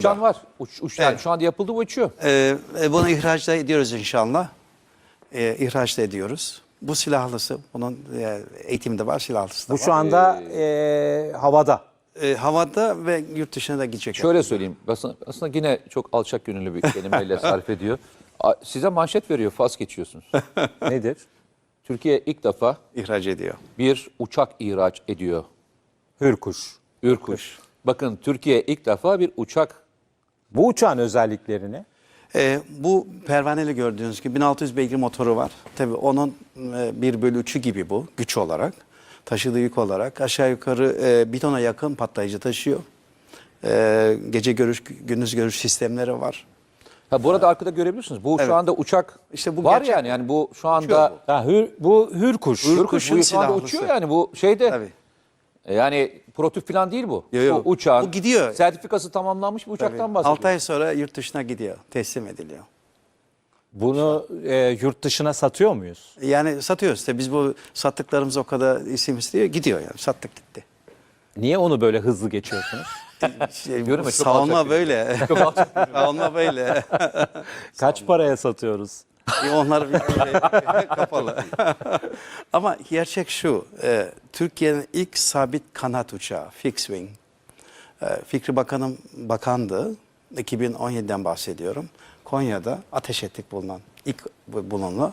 Uçan var. Uç, uç, yani Evet. şu anda yapıldı bu uçuyor. Ee, e, bunu ihraç da ediyoruz inşallah. Ee, ihraç da ediyoruz. Bu silahlısı, bunun e, eğitimde var, silahlısı da Bu var. şu anda e, havada. Ee, havada ve yurt dışına da gidecek. Şöyle söyleyeyim. Aslında, aslında yine çok alçak gönüllü bir kelimeyle sarf ediyor. Size manşet veriyor, faz geçiyorsunuz. Nedir? Türkiye ilk defa ihraç ediyor. bir uçak ihraç ediyor. Hürkuş. Ürkuş. Bakın Türkiye ilk defa bir uçak Bu uçağın özelliklerini Ee, bu pervaneli gördüğünüz gibi 1600 beygir motoru var. Tabii onun e, 1 bölü 3'ü gibi bu güç olarak. Taşıdığı yük olarak aşağı yukarı e, bir tona yakın patlayıcı taşıyor. Ee, gece görüş, gündüz görüş sistemleri var. Ha bu arada arkada görebilirsiniz. Bu Evet. şu anda uçak İşte bu var gerçek- yani. Yani bu şu anda ha, hür, bu hürkuş. Hür- Ürkuş bu şu anda silahlısı. uçuyor yani bu şeyde. Tabii. E, Yani prototip falan değil bu. Yo, yo. Bu uçağın Bu gidiyor. sertifikası tamamlanmış bir uçaktan Tabii. bahsediyoruz. 6 ay sonra yurt dışına gidiyor, teslim ediliyor. Bunu e, yurt dışına satıyor muyuz? Yani satıyoruz işte biz bu sattıklarımız o kadar isim istiyor gidiyor yani sattık gitti. Niye onu böyle hızlı geçiyorsunuz? Şey, Diyorum ya, çok savunma bir- böyle. savunma böyle. Kaç paraya satıyoruz? E, Onlar bir kapalı. Ama gerçek şu, e, Türkiye'nin ilk sabit kanat uçağı, fixed wing. E, Fikri Bakanım bakandı, 2017'den bahsediyorum. Konya'da ateş ettik bulunan, ilk bu- bulunlu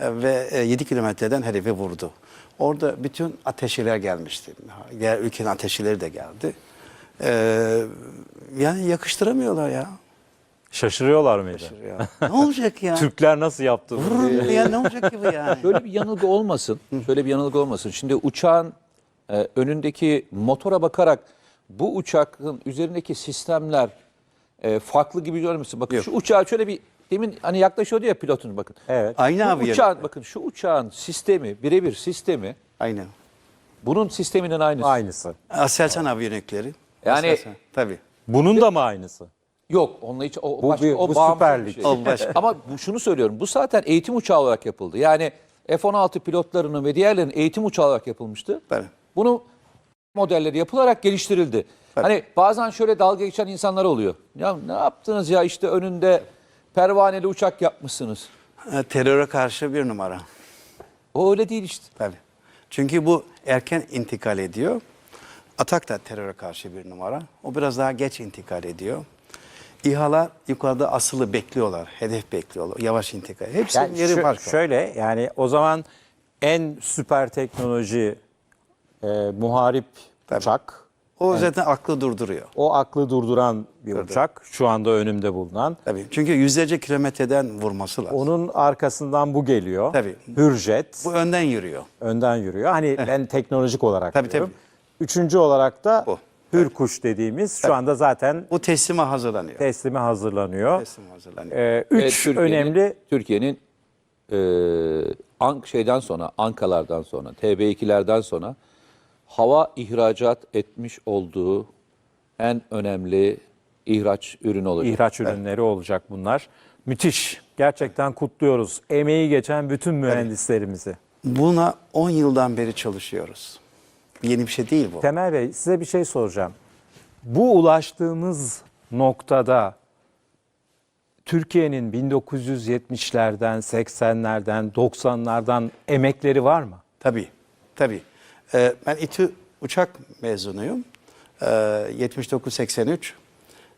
E, ve e, 7 kilometreden hedefi vurdu. Orada bütün ateşiler gelmişti. Diğer ülkenin ateşileri de geldi. E, yani yakıştıramıyorlar ya. Şaşırıyorlar mıydı? ya. ne olacak ya? Türkler nasıl yaptı bunu? Vurur mu ya ne olacak ki bu yani? Şöyle bir yanılgı olmasın. Şöyle bir yanılgı olmasın. Şimdi uçağın e, önündeki motora bakarak bu uçağın üzerindeki sistemler e, farklı gibi görmüşsün. Bakın Yok. şu uçağı şöyle bir demin hani yaklaşıyordu ya pilotun bakın. Evet. Aynı Bu abi uçağın yerinde. bakın şu uçağın sistemi birebir sistemi Aynen. bunun sisteminin aynısı. Aynısı. Aselsan aviyonikleri. Yani- Aselsan, tabii. Bunun da mı aynısı? Yok onunla hiç o, Bu başka, bir- o bu Süper Lig. şey. Ama bu şunu söylüyorum. Bu zaten eğitim uçağı olarak yapıldı. Yani F-16 pilotlarının ve diğerlerinin eğitim uçağı olarak yapılmıştı. Tabii. Bunu modelleri yapılarak geliştirildi. Tabii. Hani bazen şöyle dalga geçen insanlar oluyor. Ya ne yaptınız ya işte önünde pervaneli uçak yapmışsınız. Teröre karşı bir numara. O öyle değil işte. Tabii. Çünkü bu erken intikal ediyor. Atak da teröre karşı bir numara. O biraz daha geç intikal ediyor. İHA'lar yukarıda asılı bekliyorlar. Hedef bekliyorlar. Yavaş intikal. Hepsinin Yani yeri farklı. şöyle yani o zaman en süper teknoloji e, muharip uçak. O zaten aklı durduruyor. O aklı durduran bir uçak. Şu anda önümde bulunan. Tabii. Çünkü yüzlerce kilometreden vurması lazım. Onun arkasından bu geliyor. Tabii. Hürjet Bu önden yürüyor. önden yürüyor. Hani ben teknolojik olarak Tabii, diyorum. tabii. Üçüncü olarak da Bu. Hürkuş dediğimiz şu anda zaten Bu teslime hazırlanıyor. teslime hazırlanıyor. Teslime hazırlanıyor. Ee, üç Evet, Türkiye'nin- önemli Türkiye'nin e, Ank şeyden sonra, Ankalardan sonra, TB2'lerden sonra hava ihracat etmiş olduğu en önemli ihraç ürünü olacak. ihraç ürünleri olacak bunlar. Müthiş. Gerçekten kutluyoruz. Emeği geçen bütün mühendislerimizi. Buna 10 yıldan beri çalışıyoruz. Yeni bir şey değil bu. Temel Bey size bir şey soracağım. Bu ulaştığımız noktada Türkiye'nin 1970'lerden, 80'lerden, 90'lardan emekleri var mı? Tabii, tabii. Ee, ben İTÜ uçak mezunuyum. Ee, 79-83.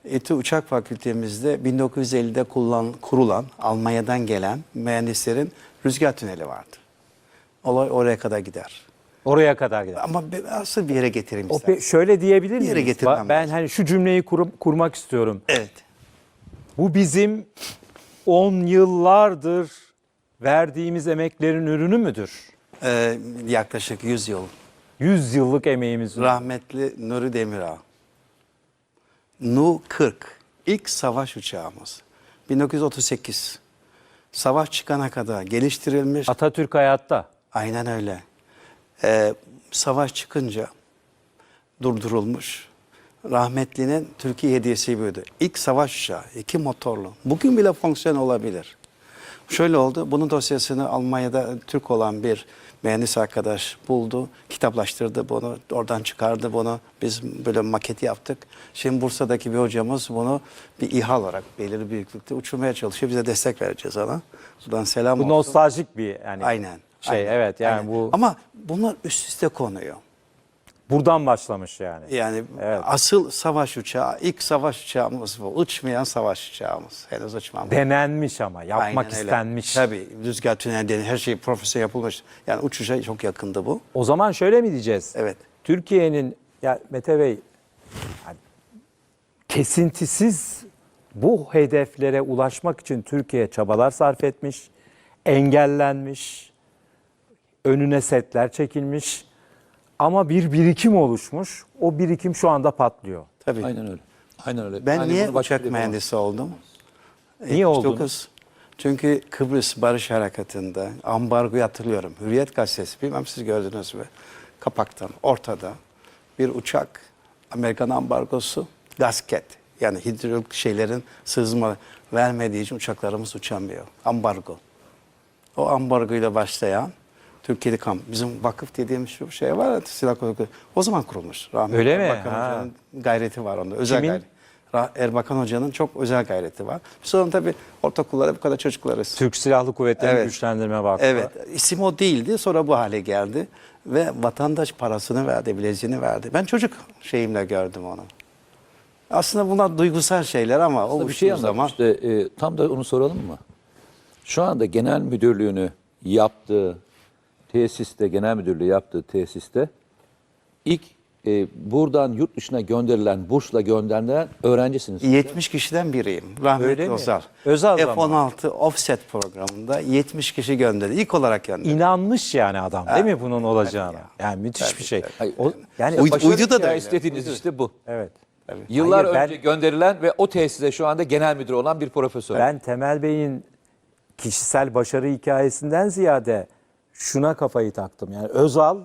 İTÜ Uçak Fakültemizde 1950'de kullan, kurulan, Almanya'dan gelen mühendislerin rüzgar tüneli vardı. Olay oraya kadar gider. Oraya kadar gider. Ama asıl bir yere getireyim O istersen. pe- şöyle diyebilir Bir yere getirmem Ba- Ben lazım. hani şu cümleyi kurum- kurmak istiyorum. Evet. Bu bizim 10 yıllardır verdiğimiz emeklerin ürünü müdür? Ee, yaklaşık 100 yıl 100 yıllık emeğimiz. rahmetli Nuri Demirağ. Nu-40 ilk savaş uçağımız. 1938. Savaş çıkana kadar geliştirilmiş. Atatürk hayatta. Aynen öyle. Ee, savaş çıkınca durdurulmuş. Rahmetlinin Türkiye hediyesi buydu. İlk savaş uçağı, iki motorlu. Bugün bile fonksiyon olabilir. Şöyle oldu, bunun dosyasını Almanya'da Türk olan bir mühendis arkadaş buldu, kitaplaştırdı bunu, oradan çıkardı bunu. Biz böyle maketi yaptık. Şimdi Bursa'daki bir hocamız bunu bir İHA olarak belirli büyüklükte uçurmaya çalışıyor. Bize destek vereceğiz ona. Buradan selam Bu olsun. nostaljik bir yani Aynen. Şey aynen, evet yani aynen. bu Ama bunlar üst üste konuyor. buradan başlamış yani. Yani Evet. asıl savaş uçağı, ilk savaş uçağımız bu. Uçmayan savaş uçağımız. Henüz uçmamış. Denenmiş ama yapmak Aynen öyle. istenmiş. Tabii rüzgar tüneli her şey profesyonel yapılmış. Yani uçuşa çok yakındı bu. O zaman şöyle mi diyeceğiz? Evet. Türkiye'nin ya Mete Bey yani kesintisiz bu hedeflere ulaşmak için Türkiye çabalar sarf etmiş, engellenmiş, önüne setler çekilmiş ama bir birikim oluşmuş. O birikim şu anda patlıyor. Tabii. Aynen öyle. Aynen öyle. Ben Yani niye uçak mühendisi oldum? Niye oldunuz? 79. Çünkü Kıbrıs Barış Harekatı'nda ambargoyu hatırlıyorum. Hürriyet gazetesi bilmem siz gördünüz mü? Kapaktan ortada bir uçak Amerikan ambargosu gasket yani hidrolik şeylerin sızma vermediği için uçaklarımız uçamıyor. Ambargo. O ambargoyla başlayan Türkiye'de kamp. Bizim vakıf dediğimiz şu şey var ya silah kuvvetleri. O zaman kurulmuş. Rahmetli Öyle mi? Erbakan Ha. Hoca'nın gayreti var onda. Özel Kimin? gayret. Ra- Erbakan Hoca'nın çok özel gayreti var. Sonra tabii ortaokullarda bu kadar çocuklarız. Türk Silahlı Kuvvetleri'nin Evet. Güçlendirme Vakfı. Evet. isim o değildi. Sonra bu hale geldi. Ve vatandaş parasını verdi, bileziğini verdi. Ben çocuk şeyimle gördüm onu. Aslında bunlar duygusal şeyler ama o Aslında bir uçtuğu şey zaman anlatmıştı. E, tam da onu soralım mı? Şu anda genel müdürlüğünü yaptığı tesiste, genel müdürlüğü yaptığı tesiste ilk e, buradan yurt dışına gönderilen, bursla gönderilen öğrencisiniz. 70 kişiden biriyim. Rahmetli Öyle mi? Özal. Özal zaman. F-16 offset programında 70 kişi gönderdi. İlk olarak gönderdi. İnanmış yani adam değil mi bunun olacağına? Yani müthiş bir şey. Hayır, O, yani Uydu- Başarı uydu da hikaye öyle. istediğiniz işte bu. evet. Yıllar Hayır, ben- önce gönderilen ve o tesise şu anda genel müdür olan bir profesör. Ben Temel Bey'in kişisel başarı hikayesinden ziyade şuna kafayı taktım. Yani Özal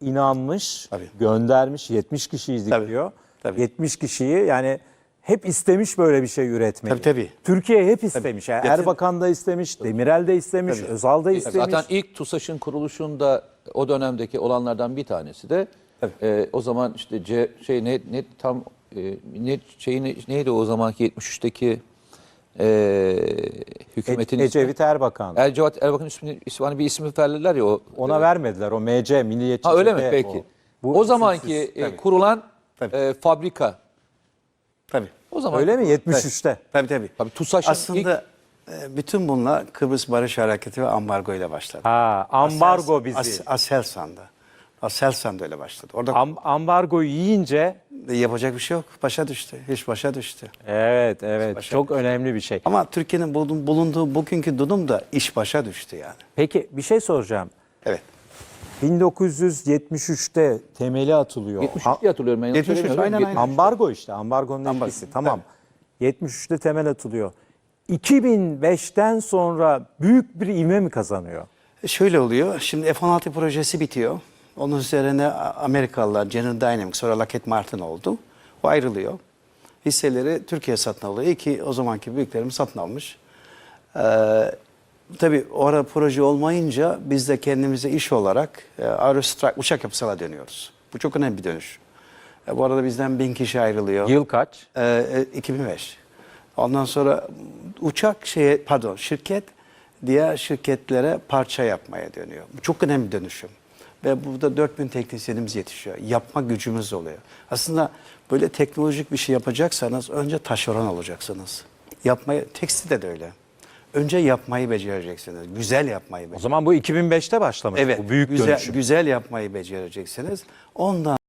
inanmış, Tabii. göndermiş 70 kişiyiz Tabii, diyor. tabii. 70 kişiyi yani hep istemiş böyle bir şey üretmeyi. Tabii, tabii. Türkiye hep istemiş. Yani Erbakan da istemiş, Demirel de istemiş, Özal da istemiş. Zaten ilk TUSAŞ'ın kuruluşunda o dönemdeki olanlardan bir tanesi de e, o zaman işte C, şey ne ne tam e, ne şeyini neydi o zamanki 73'teki e, hükümetin E- Ecevit Erbakan. Ercevat Erbakan ismini, ismi, hani bir ismi verdiler ya o. Ona vermediler. O MC, Milliyetçi. Ha öyle mi peki? o. O, Bu zamanki isimsiz. e, kurulan Tabii. e, fabrika. Tabii. O zaman Öyle mi? 73'te. Tabii tabii. Tabii TUSAŞ'ın Aslında e, bütün bunlar Kıbrıs Barış Hareketi ve ambargo ile başladı. Ha, ambargo bizi. As, Aselsan'da. Aselsan'da öyle başladı. Orada Am- ambargoyu yiyince yapacak bir şey yok. Başa düştü. Hiç başa düştü. evet evet Başa çok önemli bir şey. Ama Türkiye'nin bulun- bulunduğu bugünkü durum da iş başa düştü yani. Peki bir şey soracağım. Evet. 1973'te temeli atılıyor. 73 Ha- diye hatırlıyorum ben. yanlış 73, söylemiyorum. aynen, aynen. ambargo işte ambargonun Ambargo, etkisi tamam. 73'te temel atılıyor. 2005'ten sonra büyük bir ivme mi kazanıyor? Şöyle oluyor. Şimdi F-16 projesi bitiyor. Onun üzerine Amerikalılar General Dynamics sonra Lockheed Martin oldu. O ayrılıyor. Hisseleri Türkiye satın alıyor. İyi ki o zamanki büyüklerimiz satın almış. Ee, tabii o ara proje olmayınca biz de kendimize iş olarak e, Aerostrike uçak yapısına dönüyoruz. Bu çok önemli bir dönüş. E, bu arada bizden bin kişi ayrılıyor. Yıl kaç? Ee, e, 2005. Ondan sonra uçak şeye pardon şirket diğer şirketlere parça yapmaya dönüyor. Bu çok önemli bir dönüşüm. Ve burada 4000 teknisyenimiz yetişiyor. Yapma gücümüz oluyor. Aslında böyle teknolojik bir şey yapacaksanız önce taşeron olacaksınız. Yapmayı, tekstilde de öyle. Önce yapmayı becereceksiniz. Güzel yapmayı O becereceksiniz. zaman bu 2005'te başlamış Evet, bu büyük güzel, dönüşüm. güzel yapmayı becereceksiniz. Ondan